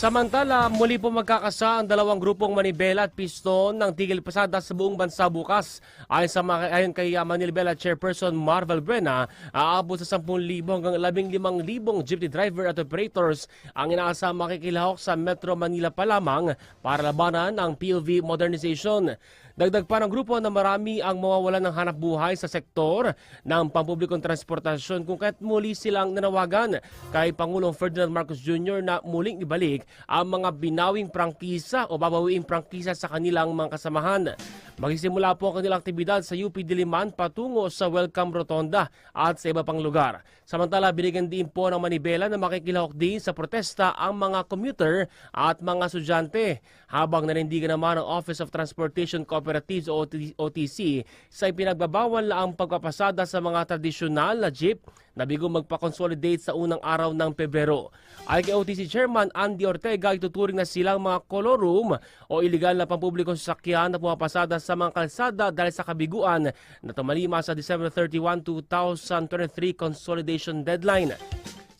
Samantala, muli po magkakasa ang dalawang grupong Manibela at Piston ng Tigil Pasada sa buong bansa bukas. Ayon, sa, ayon kay uh, Manibela Chairperson Marvel Brena, aabot sa 10,000 hanggang 15,000 jeepney driver at operators ang inaasang makikilahok sa Metro Manila pa lamang para labanan ang POV modernization. Dagdag pa ng grupo na marami ang mawawalan ng hanap buhay sa sektor ng pampublikong transportasyon kung kaya't muli silang nanawagan kay Pangulong Ferdinand Marcos Jr. na muling ibalik ang mga binawing prangkisa o babawiing prangkisa sa kanilang mga kasamahan. Magsisimula po ang kanilang aktibidad sa UP Diliman patungo sa Welcome Rotonda at sa iba pang lugar. Samantala, binigyan din po ng Manibela na makikilahok din sa protesta ang mga commuter at mga estudyante habang nanindigan naman ang Office of Transportation Cooperatives o OTC sa ipinagbabawal na ang pagpapasada sa mga tradisyonal na jeep na bigo magpa-consolidate sa unang araw ng Pebrero. Ay kay OTC Chairman Andy Ortega, ituturing na silang mga colorum o iligal na pampublikong sasakyan na pumapasada sa mga kalsada dahil sa kabiguan na tumalima sa December 31, 2023 consolidation deadline.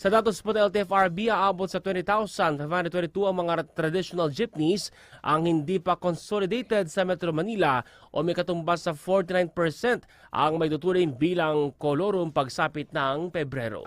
Sa datos po ng LTFRB, aabot sa 20,522 ang mga traditional jeepneys ang hindi pa consolidated sa Metro Manila o may katumbas sa 49% ang may tuturing bilang kolorum pagsapit ng Pebrero.